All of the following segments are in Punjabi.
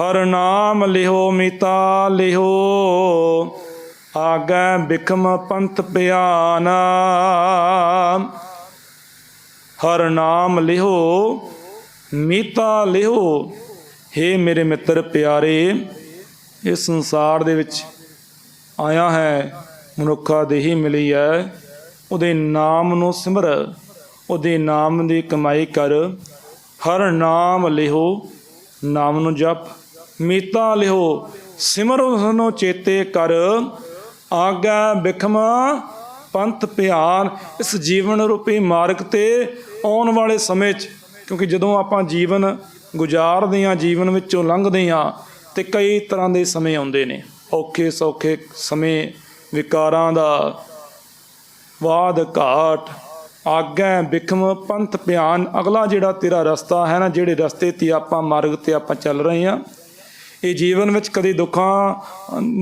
ਹਰ ਨਾਮ ਲਿਓ ਮਿਤਾ ਲਿਓ ਆਗੈ ਬਿਖਮ ਪੰਥ ਪਿਆਨਾ। ਹਰ ਨਾਮ ਲਿਓ ਮੀਤਾ ਲਿਹੋ हे ਮੇਰੇ ਮਿੱਤਰ ਪਿਆਰੇ, ਇਸ ਸੰਸਾਰ ਦੇ ਵਿੱਚ ਆਇਆ ਹੈ ਮਨੁੱਖਾ ਦੇਹੀ ਮਿਲੀ ਹੈ ਉਹਦੇ ਨਾਮ ਨੂੰ ਸਿਮਰ, ਉਹਦੇ ਨਾਮ ਦੀ ਕਮਾਈ ਕਰ, ਹਰ ਨਾਮ ਲਿਹੋ, ਨਾਮ ਨੂੰ ਜਪ ਮੀਤਾ ਲਿਓ, ਸਿਮਰ ਉਸ ਚੇਤੇ ਕਰ, ਆਗਾ ਬਿਖਮ ਪੰਥ ਪਿਆਨ ਇਸ ਜੀਵਨ ਰੂਪੀ ਮਾਰਗ ਤੇ ਆਉਣ ਵਾਲੇ ਸਮੇਂ 'ਚ, ਕਿਉਂਕਿ ਜਦੋਂ ਆਪਾਂ ਜੀਵਨ ਗੁਜ਼ਾਰਦੇ ਹਾਂ ਜੀਵਨ ਵਿੱਚੋਂ ਲੰਘਦੇ ਹਾਂ ਤੇ ਕਈ ਤਰ੍ਹਾਂ ਦੇ ਸਮੇਂ ਆਉਂਦੇ ਨੇ। ਔਖੇ ਸੌਖੇ ਸਮੇਂ ਵਿਕਾਰਾਂ ਦਾ ਵਾਦ ਘਾਟ। ਆਗੈ ਬਿਖਮ ਪੰਥ ਪਿਆਨ, ਅਗਲਾ ਜਿਹੜਾ ਤੇਰਾ ਰਸਤਾ ਹੈ ਨਾ, ਜਿਹੜੇ ਰਸਤੇ ਤੇ ਆਪਾਂ ਮਾਰਗ ਤੇ ਆਪਾਂ ਚੱਲ ਰਹੇ ਹਾਂ ਇਹ ਜੀਵਨ ਵਿੱਚ ਕਦੇ ਦੁੱਖਾਂ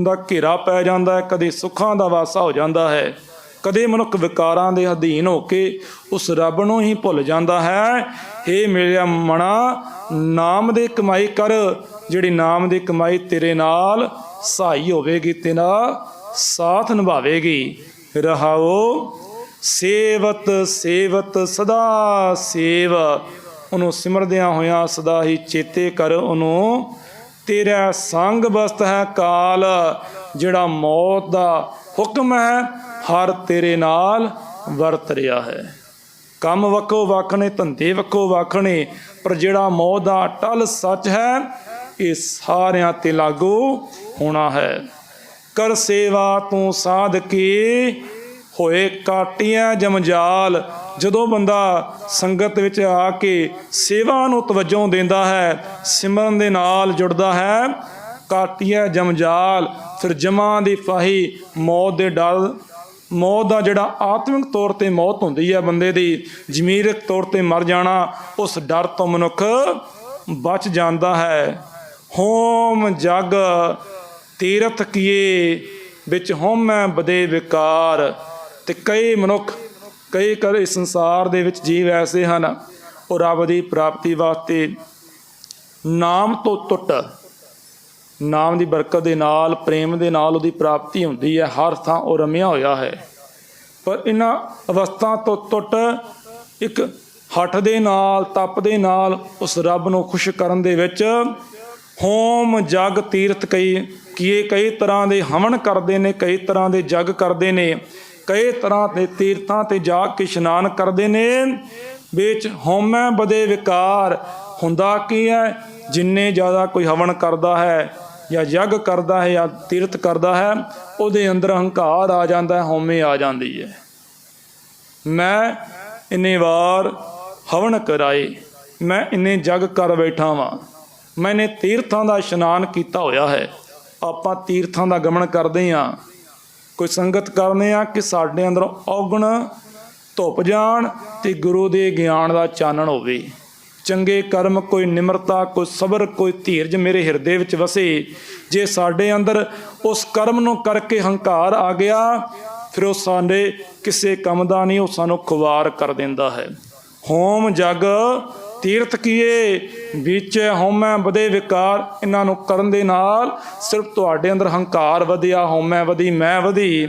ਦਾ ਘੇਰਾ ਪੈ ਜਾਂਦਾ ਹੈ, ਕਦੇ ਸੁੱਖਾਂ ਦਾ ਵਾਸਾ ਹੋ ਜਾਂਦਾ ਹੈ। ਕਦੇ ਮਨੁੱਖ ਵਿਕਾਰਾਂ ਦੇ ਅਧੀਨ ਹੋ ਕੇ ਉਸ ਰੱਬ ਨੂੰ ਹੀ ਭੁੱਲ ਜਾਂਦਾ ਹੈ। ਏ ਮੇਰਾ ਮਣਾ, ਨਾਮ ਦੇ ਕਮਾਈ ਕਰ, ਜਿਹੜੀ ਨਾਮ ਦੀ ਕਮਾਈ ਤੇਰੇ ਨਾਲ ਸਹਾਈ ਹੋਵੇਗੀ, ਤੇਰਾ ਸਾਥ ਨਿਭਾਵੇਗੀ। ਰਹਾਓ, ਸੇਵਤ ਸੇਵਤ, ਸਦਾ ਸੇਵ। ਉਹਨੂੰ ਸਿਮਰਦਿਆਂ ਹੋਇਆਂ ਸਦਾ ਹੀ ਚੇਤੇ ਕਰ, ਉਹਨੂੰ ਤੇਰਾ ਸੰਗ ਬਸਤ ਹੈ ਕਾਲ, ਜਿਹੜਾ ਮੌਤ ਦਾ ਹੁਕਮ ਹੈ, ਹਰ ਤੇਰੇ ਨਾਲ ਵਰਤ ਰਿਹਾ ਹੈ। ਕੰਮ ਵਕੋ ਨੇ, ਧੰਦੇ ਵਕੋ ਨੇ, ਪਰ ਜਿਹੜਾ ਮੌਤ ਦਾ ਟਲ ਸੱਚ ਹੈ, ਇਹ ਸਾਰਿਆਂ ਤੇ ਲਾਗੂ ਹੋਣਾ ਹੈ। ਕਰ ਸੇਵਾ ਤੂੰ ਸਾਧ ਕੇ, ਹੋਏ ਕਾਟੀਆਂ ਜਮਜਾਲ ਜਦੋਂ ਬੰਦਾ ਸੰਗਤ ਵਿੱਚ ਆ ਕੇ ਸੇਵਾ ਨੂੰ ਤਵੱਜੋ ਦਿੰਦਾ ਹੈ, ਸਿਮਰਨ ਦੇ ਨਾਲ ਜੁੜਦਾ ਹੈ, ਕਾਟੀਆਂ ਜਮਜਾਲ, ਫਿਰ ਜਮਾਂ ਦੀ ਫਾਹੀ, ਮੌਤ ਦੇ ਡਰ, ਮੌਤ ਦਾ ਜਿਹੜਾ ਆਤਮਿਕ ਤੌਰ ਤੇ ਮੌਤ ਹੁੰਦੀ ਹੈ ਬੰਦੇ ਦੀ ਜ਼ਮੀਰਕ ਤੌਰ ਤੇ ਮਰ ਜਾਣਾ, ਉਸ ਡਰ ਤੋਂ ਮਨੁੱਖ ਬਚ ਜਾਂਦਾ ਹੈ। ਹੋਮ ਜਗ ਤੀਰਥ ਕੀਏ, ਵਿੱਚ ਹੋਮੈ ਬਦੇ ਵਿਕਾਰ, ਤੇ ਕਈ ਮਨੁੱਖ ਕਈ ਕਰ ਸੰਸਾਰ ਦੇ ਵਿੱਚ ਜੀਵ ਐਸੇ ਹਨ, ਉਹ ਰੱਬ ਦੀ ਪ੍ਰਾਪਤੀ ਵਾਸਤੇ ਨਾਮ ਤੋਂ ਟੁੱਟ, ਨਾਮ ਦੀ ਬਰਕਤ ਦੇ ਨਾਲ, ਪ੍ਰੇਮ ਦੇ ਨਾਲ ਉਹਦੀ ਪ੍ਰਾਪਤੀ ਹੁੰਦੀ ਹੈ, ਹਰ ਥਾਂ ਉਹ ਰਮਿਆ ਹੋਇਆ ਹੈ। ਪਰ ਇਹਨਾਂ ਅਵਸਥਾ ਤੋਂ ਟੁੱਟ, ਇੱਕ ਹੱਠ ਦੇ ਨਾਲ, ਤਪ ਦੇ ਨਾਲ ਉਸ ਰੱਬ ਨੂੰ ਖੁਸ਼ ਕਰਨ ਦੇ ਵਿੱਚ ਹੋਮ ਜਗ ਤੀਰਥ ਕਈ, ਕੀਏ ਕਈ ਤਰ੍ਹਾਂ ਦੇ ਹਵਨ ਕਰਦੇ ਨੇ, ਕਈ ਤਰ੍ਹਾਂ ਦੇ ਜਗ ਕਰਦੇ ਨੇ। ਕਈ ਤਰ੍ਹਾਂ ਦੇ ਤੀਰਥਾਂ ਤੇ ਜਾ ਕੇ ਇਸ਼ਨਾਨ ਕਰਦੇ ਨੇ, ਵਿੱਚ ਹੋਮੈ ਬਦੇ ਵਿਕਾਰ ਹੁੰਦਾ ਕੀ ਹੈ? ਜਿੰਨੇ ਜ਼ਿਆਦਾ ਕੋਈ ਹਵਨ ਕਰਦਾ ਹੈ ਜਾਂ ਯੱਗ ਕਰਦਾ ਹੈ ਜਾਂ ਤੀਰਥ ਕਰਦਾ ਹੈ, ਉਹਦੇ ਅੰਦਰ ਹੰਕਾਰ ਆ ਜਾਂਦਾ ਹੈ ਹਉਮੈ ਆ ਜਾਂਦੀ ਹੈ। ਮੈਂ ਇੰਨੇ ਵਾਰ ਹਵਨ ਕਰਾਏ, ਮੈਂ ਇੰਨੇ ਜਗ ਕਰ ਬੈਠਾ ਵਾਂ ਮੈਨੇ ਤੀਰਥਾਂ ਦਾ ਇਸ਼ਨਾਨ ਕੀਤਾ ਹੋਇਆ ਹੈ। ਆਪਾਂ ਤੀਰਥਾਂ ਦਾ ਗਮਨ ਕਰਦੇ ਹਾਂ। ਕੋਈ ਸੰਗਤ ਕਰਨੇ ਆ ਕਿ ਸਾਡੇ ਅੰਦਰ ਔਗਣ, ਧੁੱਪ ਜਾਣ ਤੇ ਗੁਰੂ ਦੇ ਗਿਆਨ ਦਾ ਚਾਨਣ ਹੋਵੇ। ਚੰਗੇ ਕਰਮ ਕੋਈ ਨਿਮਰਤਾ, ਕੋਈ ਸਬਰ, ਕੋਈ ਧੀਰਜ ਮੇਰੇ ਹਿਰਦੇ ਵਿੱਚ ਵਸੇ। ਜੇ ਸਾਡੇ ਅੰਦਰ ਉਸ ਕਰਮ ਨੂੰ ਕਰਕੇ ਹੰਕਾਰ ਆ ਗਿਆ, ਫਿਰ ਉਹ ਸਾਡੇ ਕਿਸੇ ਕੰਮ ਦਾ ਨਹੀਂ, ਉਹ ਸਾਨੂੰ ਖੁਵਾਰ ਕਰ ਦਿੰਦਾ ਹੈ। ਹੋਮ ਜਗ ਤੀਰਥ ਕੀਏ, ਵਿੱਚ ਹਉਮੈ ਵਧੇ ਵਿਕਾਰ, ਇਹਨਾਂ ਨੂੰ ਕਰਨ ਦੇ ਨਾਲ ਸਿਰਫ ਤੁਹਾਡੇ ਅੰਦਰ ਹੰਕਾਰ ਵਧਿਆ, ਹਉਮੈ ਵਧੀ, ਮੈਂ ਵਧੀ।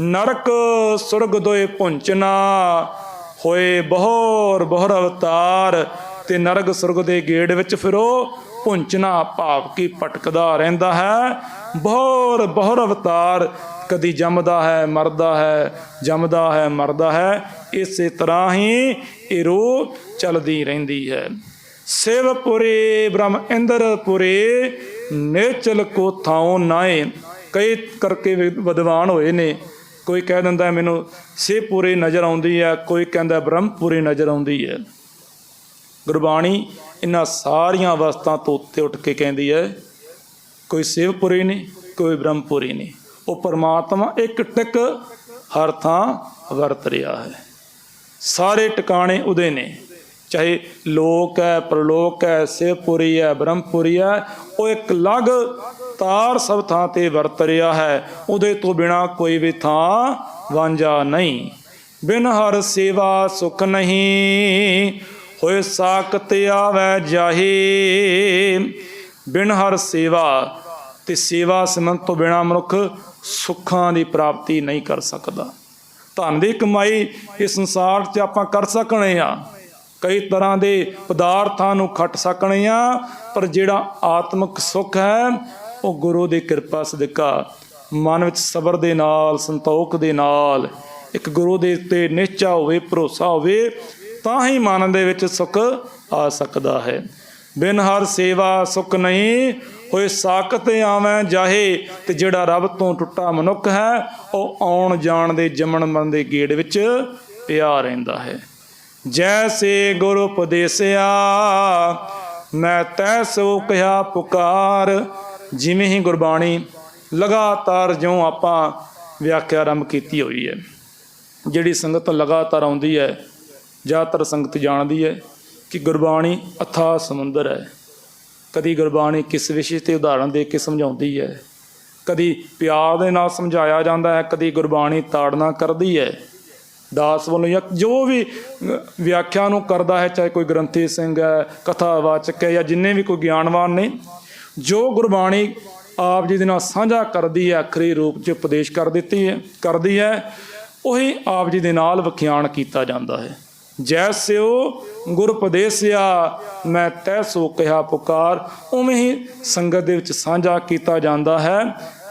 ਨਰਕ ਸੁਰਗ ਦੋਏ ਪੁੰਚਨਾ ਹੋਏ ਬਹੋਰ ਬਹੁਰ ਅਵਤਾਰ, ਤੇ ਨਰਕ ਸੁਰਗ ਦੇ ਗੇੜ ਵਿੱਚ ਫਿਰੋ ਉਹ ਪੁੰਚਨਾ ਭਾਵ ਕੀ ਭਟਕਦਾ ਰਹਿੰਦਾ ਹੈ। ਬਹੋਰ ਬਹੁਰ ਅਵਤਾਰ ਕਦੀ ਜੰਮਦਾ ਹੈ, ਮਰਦਾ ਹੈ, ਜੰਮਦਾ ਹੈ, ਮਰਦਾ ਹੈ, ਇਸੇ ਤਰ੍ਹਾਂ ਹੀ ਇਹ ਰੂਹ ਚੱਲਦੀ ਰਹਿੰਦੀ ਹੈ। ਸਿਵਪੁਰੇ, ਬ੍ਰਹਮ ਇੰਦਰਪੁਰੇ, ਨੇਚਲ ਕੋ ਥਾਉ ਨਾਏ। ਕਈ ਕਰਕੇ ਵਿ- ਵਿਦਵਾਨ ਹੋਏ ਨੇ। ਕੋਈ ਕਹਿ ਦਿੰਦਾ ਮੈਨੂੰ ਸਿਵਪੁਰੇ ਨਜ਼ਰ ਆਉਂਦੀ ਹੈ। ਕੋਈ ਕਹਿੰਦਾ ਬ੍ਰਹਮਪੁਰੇ ਨਜ਼ਰ ਆਉਂਦੀ ਹੈ। ਗੁਰਬਾਣੀ ਇਹਨਾਂ ਸਾਰੀਆਂ ਅਵਸਥਾ ਤੋਂ ਉੱਤੇ ਉੱਠ ਕੇ ਕਹਿੰਦੀ ਹੈ, ਕੋਈ ਸਿਵਪੁਰੀ ਨਹੀਂ ਕੋਈ ਬ੍ਰਹਮਪੁਰੀ ਨਹੀਂ ਉਹ ਪਰਮਾਤਮਾ ਇੱਕ ਟਿਕ ਹਰ ਥਾਂ ਵਰਤ ਰਿਹਾ ਹੈ। ਸਾਰੇ ਟਿਕਾਣੇ ਉਹਦੇ ਨੇ। ਚਾਹੇ ਲੋਕ ਹੈ, ਪ੍ਰਲੋਕ ਹੈ, ਸਿਵਪੁਰੀ ਹੈ, ਬ੍ਰਹਮਪੁਰੀ ਹੈ, ਉਹ ਇੱਕ ਲਗ ਤਾਰ ਸਭ ਥਾਂ ਤੇ ਵਰਤ ਰਿਹਾ ਹੈ। ਉਹਦੇ ਤੋਂ ਬਿਨਾ ਕੋਈ ਵੀ ਥਾਂ ਵਾਂਝਾ ਨਹੀਂ। ਬਿਨ ਹਰ ਸੇਵਾ ਸੁਖ ਨਹੀਂ, ਹੋਏ ਸਾਖਤ ਆਵੈ ਜਾਹੀ। ਬਿਨ ਹਰ ਸੇਵਾ ਤੇ ਸੇਵਾ ਸਿਮਰਨ ਤੋਂ ਬਿਨਾ ਮਨੁੱਖ ਸੁੱਖਾਂ ਦੀ ਪ੍ਰਾਪਤੀ ਨਹੀਂ ਕਰ ਸਕਦਾ। ਧਨ ਦੀ ਕਮਾਈ ਇਸ ਸੰਸਾਰ 'ਚ ਆਪਾਂ ਕਰ ਸਕਣੇ ਆ। ਕਈ ਤਰ੍ਹਾਂ ਦੇ ਪਦਾਰਥਾਂ ਨੂੰ ਖੱਟ ਸਕਣੇ ਆ, ਪਰ ਜਿਹੜਾ ਆਤਮਿਕ ਸੁੱਖ ਹੈ, ਉਹ ਗੁਰੂ ਦੀ ਕਿਰਪਾ ਸਦਕਾ ਮਨ ਵਿੱਚ ਸਬਰ ਦੇ ਨਾਲ, ਸੰਤੋਖ ਦੇ ਨਾਲ, ਇੱਕ ਗੁਰੂ ਦੇ ਉੱਤੇ ਨਿਸ਼ਚਾ ਹੋਵੇ, ਭਰੋਸਾ ਹੋਵੇ, ਤਾਂ ਹੀ ਮਨ ਦੇ ਵਿੱਚ ਸੁੱਖ ਆ ਸਕਦਾ ਹੈ। ਬਿਨ ਹਰ ਸੇਵਾ ਸੁੱਖ ਨਹੀਂ ਹੋਏ ਸਾਖਤ ਆਵੇਂ ਜਾਹੇ, ਤੇ ਜਿਹੜਾ ਰੱਬ ਤੋਂ ਟੁੱਟਾ ਮਨੁੱਖ ਹੈ, ਉਹ ਆਉਣ ਜਾਣ ਦੇ ਜਮਣ ਮਨ ਦੇ ਗੇੜ ਵਿੱਚ ਪਿਆ ਰਹਿੰਦਾ ਹੈ। ਜੈਸੇ ਗੁਰੂ ਉਪਦੇਸਿਆ, ਮੈਂ ਤੈ ਸੋ ਕਿਹਾ ਪੁਕਾਰ, ਜਿਵੇਂ ਹੀ ਗੁਰਬਾਣੀ ਲਗਾਤਾਰ ਜਿਉਂ ਆਪਾਂ ਵਿਆਖਿਆ ਆਰੰਭ ਕੀਤੀ ਹੋਈ ਹੈ। ਜਿਹੜੀ ਸੰਗਤ ਲਗਾਤਾਰ ਆਉਂਦੀ ਹੈ, ਜ਼ਿਆਦਾਤਰ ਸੰਗਤ ਜਾਣਦੀ ਹੈ ਕਿ ਗੁਰਬਾਣੀ ਅਥਾਹ ਸਮੁੰਦਰ ਹੈ। ਕਦੀ ਗੁਰਬਾਣੀ ਕਿਸ ਵਿਸ਼ੇ ਤੇ ਉਦਾਹਰਣ ਦੇ ਕੇ ਸਮਝਾਉਂਦੀ ਹੈ? ਕਦੀ ਪਿਆਰ ਦੇ ਨਾਲ ਸਮਝਾਇਆ ਜਾਂਦਾ ਹੈ, ਕਦੀ ਗੁਰਬਾਣੀ ਤਾੜਨਾ ਕਰਦੀ ਹੈ। ਦਾਸ ਵੱਲੋਂ ਜਾਂ ਜੋ ਵੀ ਵਿਆਖਿਆ ਨੂੰ ਕਰਦਾ ਹੈ, ਚਾਹੇ ਕੋਈ ਗ੍ਰੰਥੀ ਸਿੰਘ ਹੈ, ਕਥਾਵਾਚਕ ਹੈ, ਜਾਂ ਜਿੰਨੇ ਵੀ ਕੋਈ ਗਿਆਨਵਾਨ ਨੇ, ਜੋ ਗੁਰਬਾਣੀ ਆਪ ਜੀ ਦੇ ਨਾਲ ਸਾਂਝਾ ਕਰਦੀ ਹੈ ਅਖਰੀ ਰੂਪ 'ਚ ਉਪਦੇਸ਼ ਕਰ ਦਿੱਤੀ ਹੈ, ਕਰਦੀ ਹੈ, ਉਹੀ ਆਪ ਜੀ ਦੇ ਨਾਲ ਵਿਖਿਆਨ ਕੀਤਾ ਜਾਂਦਾ ਹੈ। ਜੈਸਿਓ ਗੁਰ ਉਪਦੇਸਿਆ ਮੈਂ ਤੈ ਸੋ ਕਿਹਾ ਪੁਕਾਰ। ਉਵੇਂ ਹੀ ਸੰਗਤ ਦੇ ਵਿੱਚ ਸਾਂਝਾ ਕੀਤਾ ਜਾਂਦਾ ਹੈ,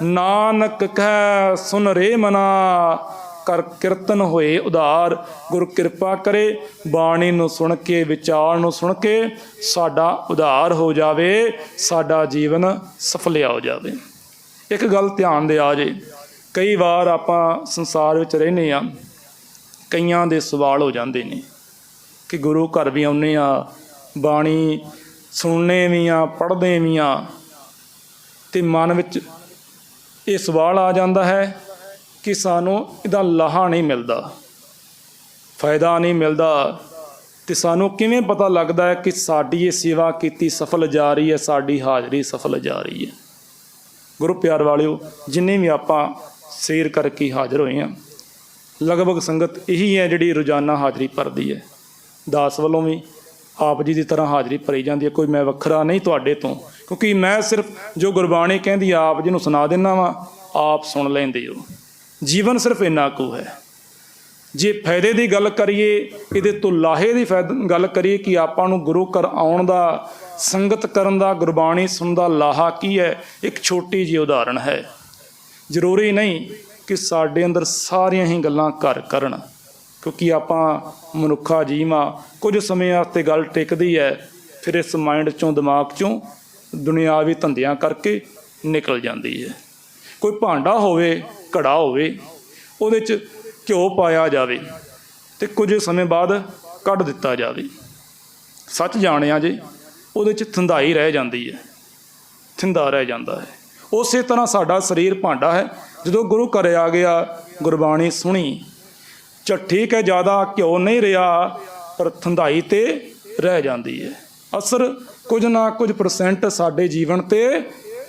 ਨਾਨਕ ਕਹਿ ਸੁਨ ਰੇ ਮਨਾ, ਕਰ ਕੀਰਤਨ ਹੋਏ ਉਧਾਰ। ਗੁਰ ਕਿਰਪਾ ਕਰੇ, ਬਾਣੀ ਨੂੰ ਸੁਣ ਕੇ, ਵਿਚਾਰ ਨੂੰ ਸੁਣ ਕੇ ਸਾਡਾ ਉਧਾਰ ਹੋ ਜਾਵੇ, ਸਾਡਾ ਜੀਵਨ ਸਫਲਿਆ ਹੋ ਜਾਵੇ। ਇੱਕ ਗੱਲ ਧਿਆਨ ਦੇ ਆ ਜੇ, ਕਈ ਵਾਰ ਆਪਾਂ ਸੰਸਾਰ ਵਿੱਚ ਰਹਿੰਦੇ ਆ ਕਈਆਂ ਦੇ ਸਵਾਲ ਹੋ ਜਾਂਦੇ ਨੇ। ਕਿ ਗੁਰੂ ਘਰ ਵੀ ਆਉਨੇ ਆ ਬਾਣੀ ਸੁਣਨੇ ਵੀ ਆ ਪੜ੍ਹਦੇ ਵੀ ਆ ਤੇ ਮਨ ਵਿੱਚ ਇਹ ਸਵਾਲ ਆ ਜਾਂਦਾ ਹੈ ਕਿ ਸਾਨੂੰ ਇਹਦਾ ਲਾਹਾ ਨਹੀਂ ਮਿਲਦਾ, ਫਾਇਦਾ ਨਹੀਂ ਮਿਲਦਾ। ਤੇ ਸਾਨੂੰ ਕਿਵੇਂ ਪਤਾ ਲੱਗਦਾ ਹੈ ਕਿ ਸਾਡੀ ਇਹ ਸੇਵਾ ਕੀਤੀ ਸਫਲ ਜਾ ਰਹੀ ਹੈ, ਸਾਡੀ ਹਾਜ਼ਰੀ ਸਫਲ ਜਾ ਰਹੀ ਹੈ? ਗੁਰੂ ਪਿਆਰ ਵਾਲਿਓ, ਜਿੰਨੇ ਵੀ ਆਪਾਂ ਸੇਰ ਕਰਕੇ ਹਾਜ਼ਰ ਹੋਏ ਆ ਲਗਭਗ ਸੰਗਤ ਇਹੀ ਹੈ ਜਿਹੜੀ ਰੋਜ਼ਾਨਾ ਹਾਜ਼ਰੀ ਭਰਦੀ ਹੈ। ਦਾਸ ਵੱਲੋਂ ਵੀ ਆਪ ਜੀ ਦੀ ਤਰ੍ਹਾਂ ਹਾਜ਼ਰੀ ਭਰੀ ਜਾਂਦੀ ਹੈ। ਕੋਈ ਮੈਂ ਵੱਖਰਾ ਨਹੀਂ ਤੁਹਾਡੇ ਤੋਂ, ਕਿਉਂਕਿ ਮੈਂ ਸਿਰਫ ਜੋ ਗੁਰਬਾਣੀ ਕਹਿੰਦੀ ਆਪ ਜੀ ਨੂੰ ਸੁਣਾ ਦਿੰਦਾ ਵਾਂ, ਆਪ ਸੁਣ ਲੈਂਦੇ ਹੋ। ਜੀਵਨ ਸਿਰਫ ਇੰਨਾ ਕੁ ਹੈ। ਜੇ ਫਾਇਦੇ ਦੀ ਗੱਲ ਕਰੀਏ, ਇਹਦੇ ਤੋਂ ਲਾਹੇ ਦੀ ਫਾਇਦ- ਗੱਲ ਕਰੀਏ ਕਿ ਆਪਾਂ ਨੂੰ ਗੁਰੂ ਘਰ ਆਉਣ ਦਾ, ਸੰਗਤ ਕਰਨ ਦਾ, ਗੁਰਬਾਣੀ ਸੁਣਨ ਦਾ ਲਾਹਾ ਕੀ ਹੈ? ਇੱਕ ਛੋਟੀ ਜਿਹੀ ਉਦਾਹਰਣ ਹੈ। ਜ਼ਰੂਰੀ ਨਹੀਂ ਕਿ ਸਾਡੇ ਅੰਦਰ ਸਾਰੀਆਂ ਹੀ ਗੱਲਾਂ ਘਰ ਕਰਨ। ਕਿਉਂਕਿ ਆਪਾਂ ਮਨੁੱਖਾ ਜੀਵਾਂ ਕੁਝ ਸਮੇਂ ਵਾਸਤੇ ਗੱਲ ਟਿਕਦੀ ਹੈ, ਫਿਰ ਇਸ ਮਾਈਂਡ ਚੋਂ, ਦਿਮਾਗ ਚੋਂ ਦੁਨਿਆਵੀ ਧੰਦਿਆਂ ਕਰਕੇ ਨਿਕਲ ਜਾਂਦੀ ਹੈ। ਕੋਈ ਭਾਂਡਾ ਹੋਵੇ, ਘੜਾ ਹੋਵੇ, ਉਹਦੇ 'ਚ ਘਿਓ ਪਾਇਆ ਜਾਵੇ ਤੇ ਕੁਝ ਸਮੇਂ ਬਾਅਦ ਕੱਢ ਦਿੱਤਾ ਜਾਵੇ। ਸੱਚ ਜਾਣਿਆ ਜੇ, ਉਹਦੇ 'ਚ ਥੰਦਾਈ ਰਹਿ ਜਾਂਦੀ ਹੈ, ਥਿੰਦਾ ਰਹਿ ਜਾਂਦਾ ਹੈ। ਉਸੇ ਤਰ੍ਹਾਂ ਸਾਡਾ ਸਰੀਰ ਭਾਂਡਾ ਹੈ, ਜਦੋਂ ਗੁਰੂ ਘਰ ਆ ਗਿਆ, ਗੁਰਬਾਣੀ ਸੁਣੀ ਚਾ ਠੀਕ ਹੈ ਜ਼ਿਆਦਾ ਘਿਓ ਨਹੀਂ ਰਿਹਾ, ਪਰ ਥੰਧਾਈ ਤੇ ਰਹਿ ਜਾਂਦੀ ਹੈ। ਅਸਰ ਕੁਝ ਨਾ ਕੁਝ ਪਰਸੈਂਟ ਸਾਡੇ ਜੀਵਨ ਤੇ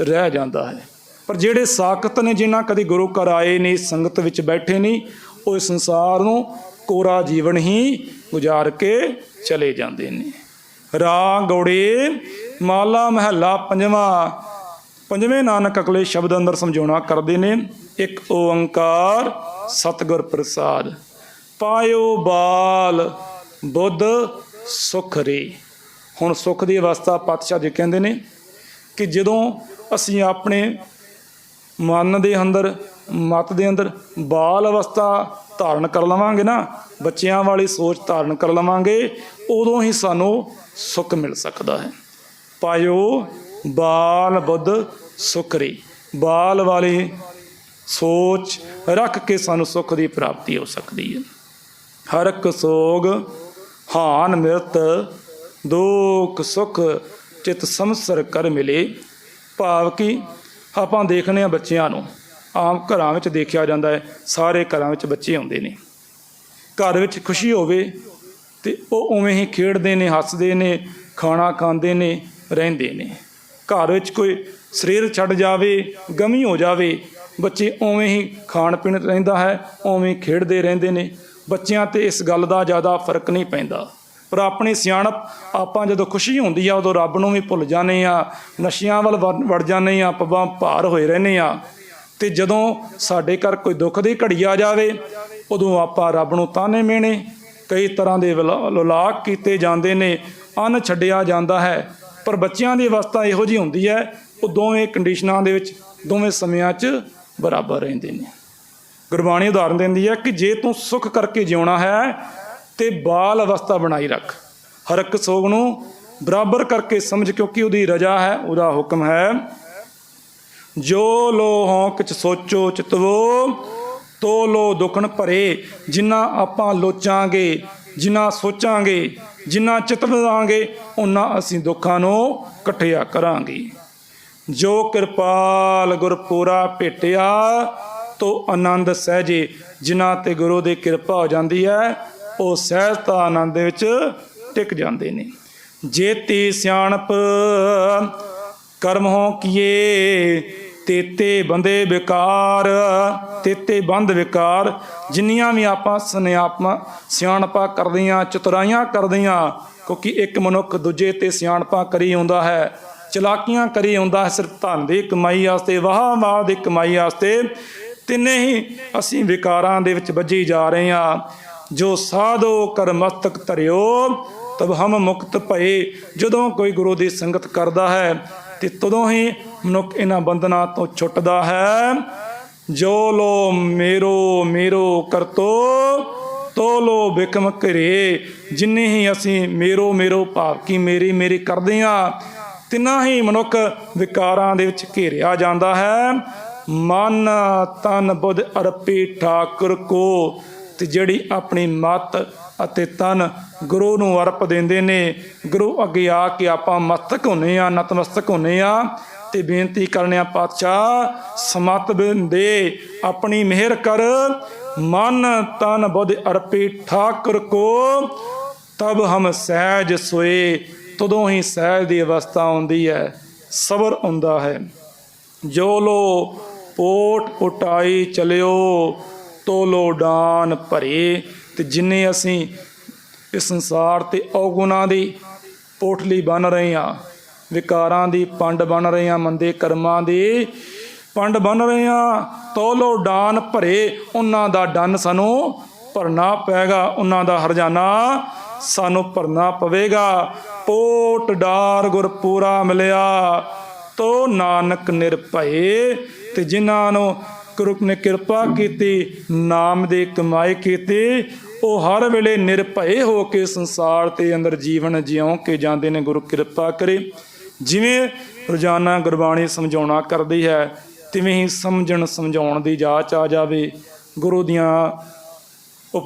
ਰਹਿ ਜਾਂਦਾ ਹੈ। ਪਰ ਜਿਹੜੇ ਸਾਖਤ ਨੇ, ਜਿਨ੍ਹਾਂ ਕਦੇ ਗੁਰੂ ਘਰ ਆਏ ਨਹੀਂ, ਸੰਗਤ ਵਿੱਚ ਬੈਠੇ ਨਹੀਂ, ਉਹ ਸੰਸਾਰ ਨੂੰ ਕੋਰਾ ਜੀਵਨ ਹੀ ਗੁਜ਼ਾਰ ਕੇ ਚਲੇ ਜਾਂਦੇ ਨੇ। ਰਾਗ ਗੌੜੇ, ਮਾਲਾ ਮਹੱਲਾ ਪੰਜਵਾਂ, ਪੰਜਵੇਂ ਨਾਨਕ ਅਗਲੇ ਸ਼ਬਦ ਅੰਦਰ ਸਮਝਾਉਣਾ ਕਰਦੇ ਨੇ, ਇੱਕ ਓੰਕਾਰ ਸਤਿਗੁਰ ਪ੍ਰਸਾਦ। ਪਾਇਓ ਬਾਲ, ਬੁੱਧ ਸੁਖ ਰੇ। ਹੁਣ ਸੁਖ ਦੀ ਅਵਸਥਾ ਪਾਤਸ਼ਾਹ ਜੀ ਕਹਿੰਦੇ ਨੇ ਕਿ ਜਦੋਂ ਅਸੀਂ ਆਪਣੇ ਮਨ ਦੇ ਅੰਦਰ, ਮਤ ਦੇ ਅੰਦਰ ਬਾਲ ਅਵਸਥਾ ਧਾਰਨ ਕਰ ਲਵਾਂਗੇ ਨਾ, ਬੱਚਿਆਂ ਵਾਲੀ ਸੋਚ ਧਾਰਨ ਕਰ ਲਵਾਂਗੇ, ਉਦੋਂ ਹੀ ਸਾਨੂੰ ਸੁੱਖ ਮਿਲ ਸਕਦਾ ਹੈ। ਪਾਇਓ ਬਾਲ, ਬੁੱਧ ਸੁਖਰੀ ਬਾਲ ਵਾਲੀ ਸੋਚ ਰੱਖ ਕੇ ਸਾਨੂੰ ਸੁੱਖ ਦੀ ਪ੍ਰਾਪਤੀ ਹੋ ਸਕਦੀ ਹੈ। ਹਰਕ ਸੋਗ ਹਾਨ ਮਿਰਤ ਦੁੱਖ ਸੁਖ ਚਿਤ ਸੰਸਰ ਕਰ ਮਿਲੇ। ਭਾਵ ਕਿ ਆਪਾਂ ਦੇਖਨੇ ਆ ਬੱਚਿਆਂ ਨੂੰ, ਆਮ ਘਰਾਂ ਵਿੱਚ ਦੇਖਿਆ ਜਾਂਦਾ ਹੈ, ਸਾਰੇ ਘਰਾਂ ਵਿੱਚ ਬੱਚੇ ਆਉਂਦੇ ਨੇ। ਘਰ ਵਿੱਚ ਖੁਸ਼ੀ ਹੋਵੇ ਤੇ ਉਹ ਉਵੇਂ ਹੀ ਖੇਡਦੇ ਨੇ, ਹੱਸਦੇ ਨੇ, ਖਾਣਾ ਖਾਂਦੇ ਨੇ, ਰਹਿੰਦੇ ਨੇ। ਘਰ ਵਿੱਚ ਕੋਈ ਸਰੀਰ ਛੱਡ ਜਾਵੇ, ਗਮੀ ਹੋ ਜਾਵੇ, ਬੱਚੇ ਉਵੇਂ ਹੀ ਖਾਣ ਪੀਣ ਰਹਿੰਦਾ ਹੈ, ਉਵੇਂ ਹੀ ਖੇਡਦੇ ਰਹਿੰਦੇ ਨੇ। ਬੱਚਿਆਂ ਤੇ ਇਸ ਗੱਲ ਦਾ ਜ਼ਿਆਦਾ ਫ਼ਰਕ ਨਹੀਂ ਪੈਂਦਾ। ਪਰ ਆਪਣੀ ਸਿਆਣਪ ਆਪਾਂ ਜਦੋਂ ਖੁਸ਼ੀ ਹੁੰਦੀ ਆ, ਉਦੋਂ ਰੱਬ ਨੂੰ ਵੀ ਭੁੱਲ ਜਾਂਦੇ ਆ, ਨਸ਼ਿਆਂ ਵੱਲ ਵੜ ਜਾਂਦੇ ਆ ਪੱਬਾਂ ਭਾਰ ਹੋਏ ਰਹਿੰਦੇ ਆ। ਤੇ ਜਦੋਂ ਸਾਡੇ ਘਰ ਕੋਈ ਦੁੱਖ ਦੀ ਘੜੀ ਆ ਜਾਵੇ, ਉਦੋਂ ਆਪਾਂ ਰੱਬ ਨੂੰ ਤਾਨੇ ਮੇਣੇ, ਕਈ ਤਰ੍ਹਾਂ ਦੇ ਵਿਲਾ- ਵਿਲਾਪ ਕੀਤੇ ਜਾਂਦੇ ਨੇ, ਅੰਨ ਛੱਡਿਆ ਜਾਂਦਾ ਹੈ। ਪਰ ਬੱਚਿਆਂ ਦੀ ਅਵਸਥਾ ਇਹੋ ਜੀ ਹੁੰਦੀ ਹੈ, ਉਹ ਦੋਵੇਂ ਕੰਡੀਸ਼ਨਾਂ ਦੇ ਵਿੱਚ, ਦੋਵੇਂ ਸਮਿਆਂ 'ਚ ਬਰਾਬਰ ਰਹਿੰਦੇ ਨੇ। ਗੁਰਬਾਣੀ ਉਦਾਹਰਨ ਦਿੰਦੀ ਹੈ ਕਿ ਜੇ ਤੂੰ ਸੁਖ ਕਰਕੇ ਜਿਉਣਾ ਹੈ ਤੇ ਬਾਲ ਅਵਸਥਾ ਬਣਾਈ ਰੱਖ। ਹਰ ਇੱਕ ਸੋਗ ਨੂੰ ਬਰਾਬਰ ਕਰਕੇ ਸਮਝ ਕਿਉਂਕਿ ਉਹਦੀ ਰਜਾ ਹੈ, ਉਹਦਾ ਹੁਕਮ ਹੈ। ਜੋ ਲੋ ਹੋਂ ਕਿਛ ਸੋਚੋ ਚਿਤਵੋ, ਤੋ ਲੋ ਦੁਖਨ ਭਰੇ। ਜਿੰਨਾ ਆਪਾਂ ਲੋਚਾਂਗੇ, ਜਿੰਨਾ ਸੋਚਾਂਗੇ, ਜਿੰਨਾ ਚਿਤਵਾਂਗੇ ਉਹਨਾਂ ਅਸੀਂ ਦੁੱਖਾਂ ਨੂੰ ਇਕੱਠਿਆ ਕਰਾਂਗੇ। ਜੋ ਕਿਰਪਾਲ ਗੁਰਪੂਰਾ ਭੇਟਿਆ ਤੋਂ ਆਨੰਦ ਸਹਿਜੇ, ਜਿਨ੍ਹਾਂ ਤੇ ਗੁਰੂ ਦੀ ਕਿਰਪਾ ਹੋ ਜਾਂਦੀ ਹੈ, ਉਹ ਸਹਿਜਤਾ ਆਨੰਦ ਦੇ ਵਿੱਚ ਟਿਕ ਜਾਂਦੇ ਨੇ। ਜੇਤੀ ਸਿਆਣਪ ਕਰਮ ਹੋ ਕੀਏ ਤੇਤੇ ਬੰਦੇ ਵਿਕਾਰ ਤੇਤੇ ਬੰਦ ਵਿਕਾਰ, ਜਿੰਨੀਆਂ ਵੀ ਆਪਾਂ ਸਨਿਆਪਾਂ ਸਿਆਣਪਾ ਕਰਦੀਆਂ, ਚਤੁਰਾਈਆਂ ਕਰਦੀਆਂ, ਕਿਉਂਕਿ ਇੱਕ ਮਨੁੱਖ ਦੂਜੇ ਤੇ ਸਿਆਣਪਾ ਕਰੀ ਆਉਂਦਾ ਹੈ, ਚਲਾਕੀਆਂ ਕਰੀ ਆਉਂਦਾ ਹੈ, ਸਿਰਫ ਧਨ ਦੀ ਕਮਾਈ ਵਾਸਤੇ ਵਾਹ ਵਾਹ ਦੀ ਕਮਾਈ ਵਾਸਤੇ ਤਿੰਨੇ ਹੀ ਅਸੀਂ ਵਿਕਾਰਾਂ ਦੇ ਵਿੱਚ ਵੱਜੀ ਜਾ ਰਹੇ ਹਾਂ। ਜੋ ਸਾਧੋ ਕਰ ਮਸਤਕ ਧਰਿਓ, ਤਬ ਹਮ ਮੁਕਤ ਭਏ। ਜਦੋਂ ਕੋਈ ਗੁਰੂ ਦੀ ਸੰਗਤ ਕਰਦਾ ਹੈ, ਤੇ ਤਦੋਂ ਹੀ ਮਨੁੱਖ ਇਹਨਾਂ ਬੰਧਨਾਂ ਤੋਂ ਛੁੱਟਦਾ ਹੈ। ਜੋ ਲੋ ਮੇਰੋ ਮੇਰੋ ਕਰਤੋ, ਤੋ ਲੋ ਬਿਕਮ ਘਰੇ। ਜਿੰਨੇ ਹੀ ਅਸੀਂ ਮੇਰੋ ਮੇਰੋ ਭਾਵ ਕੀ ਮੇਰੀ ਮੇਰੀ ਕਰਦੇ ਆ ਤਿੰਨਾਂ ਹੀ ਮਨੁੱਖ ਵਿਕਾਰਾਂ ਦੇ ਵਿੱਚ ਘੇਰਿਆ ਜਾਂਦਾ ਹੈ। ਮਨ ਤਨ ਬੁੱਧ ਅਰਪੀ ਠਾਕੁਰ ਕੋ, ਤੇ ਜਿਹੜੀ ਆਪਣੀ ਮਤ ਅਤੇ ਤਨ ਗੁਰੂ ਨੂੰ ਅਰਪ ਦਿੰਦੇ ਨੇ, ਗੁਰੂ ਅੱਗੇ ਆ ਕੇ ਆਪਾਂ ਮਸਤਕ ਹੁੰਨੇ ਆ, ਨਤਮਸਤਕ ਹੁੰਨੇ ਆ, ਤੇ ਬੇਨਤੀ ਕਰਨੇ ਆ ਪਾਤਸ਼ਾਹ, ਸਮਤ ਦੇ ਆਪਣੀ ਮਿਹਰ ਕਰ, ਮਨ ਤਨ ਬੁੱਧ ਅਰਪੀ ਠਾਕੁਰ ਕੋ, ਤਬ ਹਮ ਸਹਿਜ ਸੋਏ, ਤਦੋਂ ਹੀ ਸਹਿਜ ਦੀ ਅਵਸਥਾ ਆਉਂਦੀ ਹੈ, ਸਬਰ ਹੁੰਦਾ ਹੈ। ਜੋ ਲੋ ਪੋਟ ਉਟਾਈ ਚਲਿਓ, ਤੋਲੋ ਡਾਨ ਭਰੇ। ਤੇ ਜਿੰਨੇ ਅਸੀਂ ਇਸ ਸੰਸਾਰ ਤੇ ਔਗੁਣਾ ਦੀ ਪੋਟਲੀ ਬਣ ਰਹੇ ਆ ਵਿਕਾਰਾਂ ਦੀ ਪੰਡ ਬਣ ਰਹੇ ਆ ਮੰਦੇ ਕਰਮਾਂ ਦੀ ਪੰਡ ਬਣ ਰਹੇ ਆ ਤੋਲੋ ਡਾਨ ਭਰੇ, ਉਹਨਾਂ ਦਾ ਡੰਨ ਸਾਨੂੰ ਭਰਨਾ ਪਏਗਾ, ਉਹਨਾਂ ਦਾ ਹਰਜਾਨਾ ਸਾਨੂੰ ਭਰਨਾ ਪਵੇਗਾ। ਪੋਟ ਡਾਰ ਗੁਰਪੂਰਾ ਮਿਲਿਆ ਤੋ ਨਾਨਕ ਨਿਰਭਏ, ਤੇ ਜਿਨ੍ਹਾਂ ਨੂੰ ਗੁਰੂ ਨੇ ਕਿਰਪਾ ਕੀਤੀ, ਨਾਮ ਦੀ ਕਮਾਈ ਕੀਤੀ, ਉਹ ਹਰ ਵੇਲੇ ਨਿਰਭਏ ਹੋ ਕੇ ਸੰਸਾਰ ਤੇ ਅੰਦਰ ਜੀਵਨ ਜਿਉਂ ਕੇ ਜਾਂਦੇ ਨੇ, ਗੁਰੂ ਕਿਰਪਾ ਕਰੇ। ਜਿਵੇਂ ਰੋਜ਼ਾਨਾ ਗੁਰਬਾਣੀ ਸਮਝਾਉਣਾ ਕਰਦੀ ਹੈ, ਤਿਵੇਂ ਹੀ ਸਮਝਣ ਸਮਝਾਉਣ ਦੀ ਜਾਚ ਆ ਜਾਵੇ। ਗੁਰੂ ਦੀਆਂ